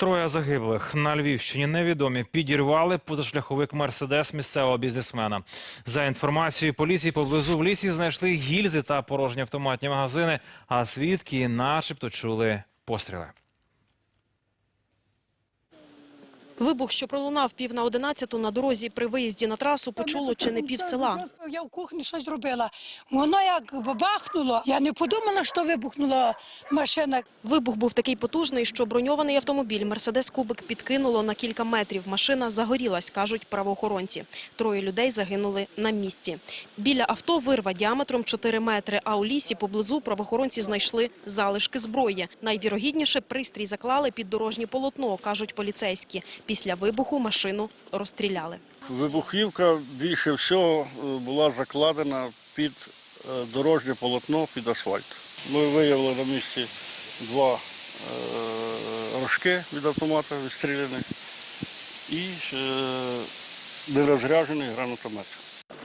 Троє загиблих на Львівщині невідомі підірвали позашляховик Мерседес місцевого бізнесмена. За інформацією поліції, поблизу в лісі знайшли гільзи та порожні автоматні магазини, а свідки, начебто, чули постріли. Вибух, що пролунав пів на одинадцяту на дорозі при виїзді на трасу, почуло чи не пів села. Я в кухні щось робила. Воно як бабахнуло. Я не подумала, що вибухнула машина. Вибух був такий потужний, що броньований автомобіль «Мерседес Кубик» підкинуло на кілька метрів. Машина загорілась, кажуть правоохоронці. Троє людей загинули на місці. Біля авто вирва діаметром 4 метри, а у лісі поблизу правоохоронці знайшли залишки зброї. Найвірогідніше пристрій заклали під дорожнє полотно, кажуть поліцейські. Після вибуху машину розстріляли. Вибухівка більше всього е, була закладена під е, дорожнє полотно під асфальт. Ми виявили на місці два е, рожки від автомата відстріляних і нерозряжений гранатомет.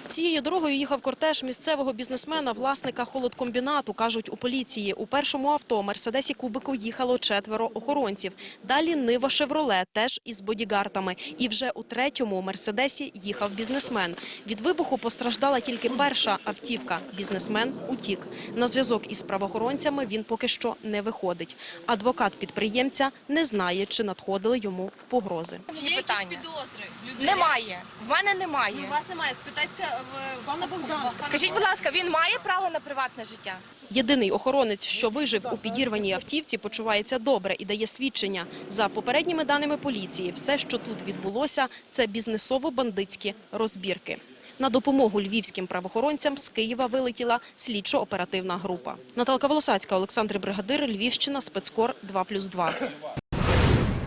Цією дорогою їхав кортеж місцевого бізнесмена, власника холодкомбінату, кажуть у поліції. У першому авто «Мерседесі Кубику» їхало четверо охоронців. Далі Нива «Шевроле» теж із бодігартами. І вже у третьому «Мерседесі» їхав бізнесмен. Від вибуху постраждала тільки перша автівка. Бізнесмен утік. На зв'язок із правоохоронцями він поки що не виходить. Адвокат підприємця не знає, чи надходили йому погрози. Є якісь підозри? Немає. В мене немає. Ну, у вас немає. Спитайтеся в пана Богдана. Скажіть, будь ласка, він має право на приватне життя? Єдиний охоронець, що вижив у підірваній автівці, почувається добре і дає свідчення. За попередніми даними поліції, все, що тут відбулося, це бізнесово-бандитські розбірки. На допомогу львівським правоохоронцям з Києва вилетіла слідчо-оперативна група. Наталка Волосацька, Олександр Бригадир, Львівщина, спецкор 2+,2.